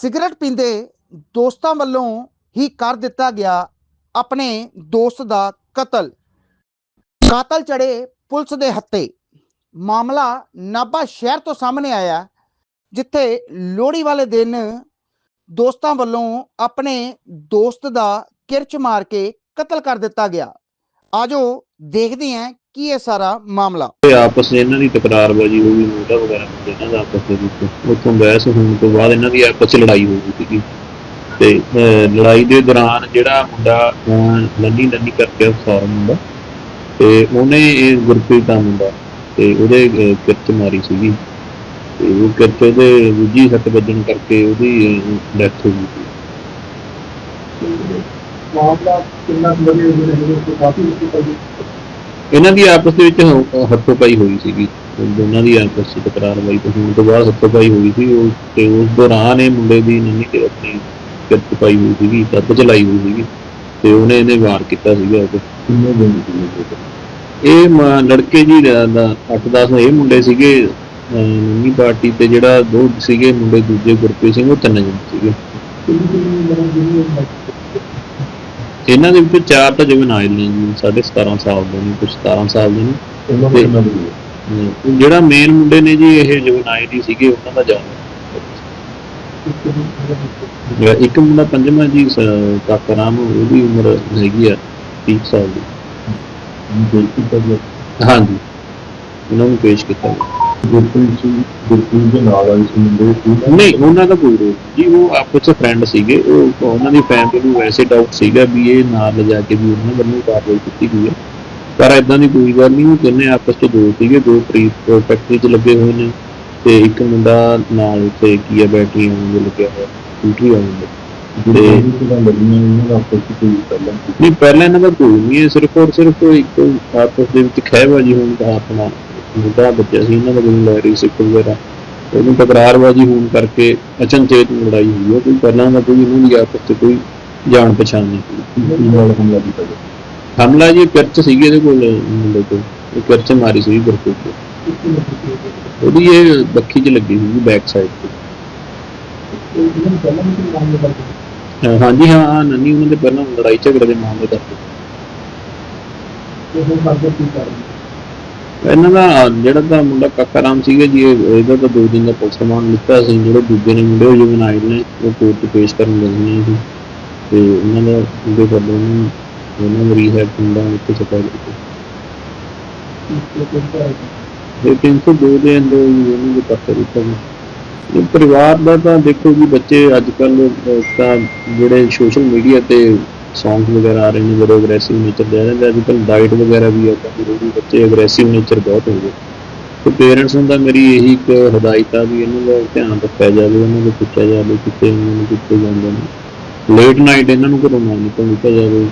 Cigarette ਪੀਂਦੇ ਦੋਸਤਾਂ ਵੱਲੋਂ ਹੀ ਕਰ ਦਿੱਤਾ ਗਿਆ ਆਪਣੇ ਦੋਸਤ ਦਾ ਕਤਲ। ਕਾਤਲ ਚੜੇ ਪੁਲਿਸ ਦੇ ਹੱਥੇ। ਮਾਮਲਾ ਨਾਭਾ ਸ਼ਹਿਰ ਤੋਂ ਸਾਹਮਣੇ ਆਇਆ, ਜਿੱਥੇ ਲੋਹੜੀ ਵਾਲੇ ਦਿਨ ਦੋਸਤਾਂ ਵੱਲੋਂ ਆਪਣੇ ਦੋਸਤ ਦਾ ਕਿਰਚ ਮਾਰ ਕੇ ਕਤਲ ਕਰ ਦਿੱਤਾ ਗਿਆ। ਆਜੋ ਦੇਖਦੇ ਹਾਂ ਕੀ ਇਹ ਸਾਰਾ ਮਾਮਲਾ? ਤੇ ਆਪਸ 'ਚ ਇਹਨਾਂ ਦੀ ਤਕਰਾਰਬਾਜ਼ੀ ਹੋ ਗਈ ਮੋਢਾ ਵਗੈਰਾ ਹੁੰਦੇ ਇਹਨਾਂ ਦਾ ਆਪਸ ਦੇ ਵਿੱਚ। ਉੱਥੋਂ ਬਹਿਸ ਹੋਣ ਤੋਂ ਬਾਅਦ ਇਹਨਾਂ ਦੀ ਆਪਸ 'ਚ ਲੜਾਈ ਹੋ ਗਈ ਸੀਗੀ। ਤੇ ਅਹ, ਲੜਾਈ ਦੇ ਦੌਰਾਨ ਜਿਹੜਾ ਮੁੰਡਾ ਨੰਨੀ ਨੰਨੀ ਕਰਕੇ ਅਫਸਰ ਮੁੰਡਾ ਤੇ ਉਹਨੇ ਇਹ ਗੁਰਪ੍ਰੀਤ ਦਾ ਮੁੰਡਾ ਤੇ ਉਹਦੇ ਅਹ, ਕਿਰਚ ਮਾਰੀ ਸੀਗੀ। ਤੇ ਉਹ ਕਿਰਚ ਉਹਦੇ ਦੂਜੀ ਸੱਟ ਵੱਜਣ ਕਰਕੇ ਉਹਦੀ ਡੈਥ ਹੋ ਗਈ ਸੀ। ਮਾਮਲਾ ਕਿੰਨਾ ਕੁ ਵਧੀਆ ਹੋ ਰਿਹਾ ਹੈ ਕਾਫੀ ਮੁਸ਼ਕਿਲ ਹੈ ਇਹਨਾਂ ਦੀ ਆਪਸ ਦੇ ਵਿੱਚ ਹੱਥੋਂ ਪਾਈ ਹੋਈ ਸੀਗੀ। ਦੋਨਾਂ ਦੀ ਆਪਸ ਵਿੱਚ ਤਕਰਾਰਬਾਜ਼ੀ ਤੋਂ ਹੋਣ ਤੋਂ ਬਾਅਦ ਹੱਥੋਂ ਪਾਈ ਹੋਈ ਸੀ। ਉਹ ਤੇ ਉਸ ਦੌਰਾਨ ਇਹ ਮੁੰਡੇ ਦੀ ਨੰਨੀ ਤੇ ਆਪਣੀ ਕਿਰਤ ਪਾਈ ਹੋਈ ਸੀਗੀ ਕੱਪ ਚਲਾਈ ਹੋਈ ਸੀਗੀ। ਤੇ ਉਹਨੇ ਇਹਨੇ ਵਾਰ ਕੀਤਾ ਸੀਗਾ ਉਹ ਕਿੰਨੇ ਦਿਨ ਦੀ ਇਹ? ਲੜਕੇ ਜੀ ਦਾ 8-10 ਇਹ ਮੁੰਡੇ ਸੀਗੇ ਨੰਨੀ ਪਾਰਟੀ ਤੇ ਜਿਹੜਾ ਦੋ ਸੀਗੇ ਮੁੰਡੇ ਦੂਜੇ ਗੁਰਪ੍ਰੀਤ ਸਿੰਘ ਉਹ ਤਿੰਨ ਜਣੇ ਸੀਗੇ ਕਿੰਨੀ ਕਿੰਨੀ ਮਤਲਬ ਜਿਹੜੀ ਇਹਨਾਂ ਦੇ ਵਿੱਚ ਚਾਰ ਤਾਂ ਜਿਵੇਂ ਆਏ ਨੇ ਜੀ 17.5 ਸਾਲ ਦੇ ਨੇ ਕੁਝ 17 ਸਾਲ ਦੇ ਨੇ ਜਿਹੜਾ ਮੇਨ ਮੁੰਡੇ ਨੇ ਜੀ ਇਹ ਜਿਵੇਂ ਆਏ ਦੀ ਸੀਗੇ ਉਹਨਾਂ ਦਾ ਜਿਹੜਾ ਇੱਕ ਮੁੰਡਾ ਪੰਜਵਾਂ ਜੀ ਕਾਕਾ ਰਾਮ ਉਹਦੀ ਉਮਰ ਹੈਗੀ ਆ 30 ਸਾਲ ਦੀ ਹਾਂਜੀ ਉਹਨਾਂ ਨੂੰ ਪੇਸ਼ ਕੀਤਾ ਗਿਆ। ਗੁਰਪ੍ਰੀਤ ਸਿੰਘ ਗੁਰਪ੍ਰੀਤ ਦੇ ਨਾਲ ਆਈ ਸੀ ਮੁੰਡੇ ਸੀ ਨਹੀਂ ਉਹਨਾਂ ਦਾ ਕੋਈ ਰੋਲ ਜੀ ਉਹ ਆਪਸ ਵਿੱਚ ਫਰੈਂਡ ਸੀਗੇ। ਉਹ ਉਹਨਾਂ ਦੀ ਫੈਮਿਲੀ ਨੂੰ ਵੈਸੇ ਡਾਊਟ ਸੀਗਾ ਵੀ ਇਹ ਨਾਲ ਲਿਜਾ ਕੇ ਵੀ ਉਹਨਾਂ ਵੱਲੋਂ ਕਾਰਵਾਈ ਕੀਤੀ ਗਈ ਹੈ। ਪਰ ਇਦਾਂ ਦੀ ਕੋਈ ਗੱਲ ਨਹੀਂ ਉਹ ਆਪਸ ਵਿੱਚ ਦੋ ਸੀਗੇ। ਦੋ ਪ੍ਰੀਤ ਫੈਕਟਰੀ 'ਚ ਲੱਗੇ ਹੋਏ ਨੇ ਤੇ ਇੱਕ ਮੁੰਡਾ ਨਾਲ ਉੱਥੇ ਕੀ ਹੈ ਬੈਟਰੀ ਵਾਂਗੂ ਲੱਗਿਆ ਹੋਇਆ। ਸਕੂਟਰੀ ਵਾਂਗੂ ਜਿਹੜੇ ਕਿਹਨਾਂ ਲੱਗੀਆਂ ਇਹਨਾਂ ਦਾ ਆਪਸ ਵਿੱਚ ਕੋਈ ਪਹਿਲਾਂ ਸੀ ਨਹੀਂ ਪਹਿਲਾਂ ਇਹਨਾਂ ਦਾ ਕੋਈ ਨਹੀਂ ਸਿਰਫ ਔਰ ਸਿਰਫ ਇੱਕ ਆਪਸ ਦੇ ਵਿੱਚ ਖਹਿਬਾਜੀ ਹੋਣ ਦਾ ਆਪਣਾ ਮੁੱਦਾ ਬੱਚਾ ਸੀ ਇਹਨਾਂ ਦਾ ਕੋਈ ਲਹਿਰੀ ਸਿੱਖ ਵਗੈਰਾ। ਉਹਨੂੰ ਤਕਰਾਰਬਾਜੀ ਹੋਣ ਕਰਕੇ ਅਚਨਚੇਤ ਲੜਾਈ ਹੋਈ ਹੈ ਕੋਈ ਪਹਿਲਾਂ ਦਾ ਕੋਈ ਇਹਨਾਂ ਦੀ ਆਪਸ ਚ ਕੋਈ ਜਾਣ ਪਛਾਣ ਨਹੀਂ ਸੀ। ਹਮਲਾ ਕੀਤਾ ਹਮਲਾ ਜੀ ਕਿਰਚ ਸੀਗੀ ਇਹਦੇ ਕੋਲ ਮੁੰਡੇ ਕੋਲ। ਇਹ ਕਿਰਚ ਮਾਰੀ ਸੀ ਗੁਰਪ੍ਰੀਤ ਤੇ ਉਹਦੀ ਇਹ ਬੱਖੀ 'ਚ ਲੱਗੀ ਸੀ ਬੈਕ ਸਾਈਡ ਤੇ। ਹਾਂਜੀ ਹਾਂ ਨੰਨੀ ਉਹਨਾਂ ਦੇ ਪਹਿਲਾਂ ਲੜਾਈ ਝਗੜੇ ਦੇ ਮਾਮਲੇ ਕਰਕੇ ਤੇ ਹੁਣ ਕਰਦੇ ਕੀ ਕਰ ਰਹੇ ਇਹਨਾਂ ਦਾ ਜਿਹੜਾ ਤਾਂ ਮੁੰਡਾ ਕਾਕਾ ਰਾਮ ਸੀਗਾ ਜੀ ਇਹਦਾ ਤਾਂ ਦੋ ਦਿਨ ਦਾ ਪੁਲਿਸ ਰਿਮਾਂਡ ਲਿੱਤਾ ਸੀ, ਜਿਹੜੇ ਦੂਜੇ ਨੇ ਮੁੰਡੇ, ਉਹ ਜੁਵਨਾਈਲ ਨੇ, ਉਹ ਕੋਰਟ 'ਚ ਪੇਸ਼ ਕਰਨ ਗਏ ਨੇ ਤੇ ਉਹਨਾਂ ਦਾ ਉਹਦੇ ਵੱਲੋਂ ਉਹਨੂੰ ਉਹਨਾਂ ਨੂੰ ਰੀਹੈਬ ਪਿੰਡਾਂ ਵਿੱਚ ਸਪਾਈ ਕੀਤੀ ਤੇ 302 ਦੇ ਅੰਦਰ ਹੀ ਦੇ ਪੱਤਰ ਦਿੱਤਾ ਗਿਆ ਇਹ ਪਰਿਵਾਰ ਦਾ ਤਾਂ ਦੇਖੋ ਜੀ, ਬੱਚੇ ਅੱਜ ਕੱਲ ਤਾਂ ਜਿਹੜੇ ਸੋਸ਼ਲ ਮੀਡੀਆ ਤੇ ਸੌਂਗ ਵਗੈਰਾ ਆ ਰਹੇ ਨੇ ਬੜੇ ਅਗਰੈਸਿਵ ਨੇਚਰ ਦੇ ਆ ਰਹੇ ਨੇ, ਅੱਜ ਕੱਲ ਡਾਈਟ ਵਗੈਰਾ ਵੀ ਆ ਕਾਫੀ ਲੋਕੀ ਬੱਚੇ ਅਗਰੈਸਿਵ ਨੇਚਰ ਬਹੁਤ ਹੋ ਗਏ। ਤੇ ਪੇਰੈਂਟਸ ਨੂੰ ਤਾਂ ਮੇਰੀ ਇਹੀ ਇੱਕ ਹਦਾਇਤ ਆ ਵੀ ਇਹਨਾਂ ਦਾ ਧਿਆਨ ਰੱਖਿਆ ਜਾਵੇ ਉਹਨਾਂ ਨੂੰ ਪੁੱਛਿਆ ਜਾਵੇ ਕਿੱਥੇ ਇਹਨਾਂ ਨੂੰ ਕਿੱਥੇ ਜਾਂਦੇ ਨੇ। ਲੇਟ ਨਾਈਟ ਇਹਨਾਂ ਨੂੰ ਘਰੋਂ ਨਾ ਨਿਕਲਣ ਦਿੱਤਾ ਜਾਵੇ।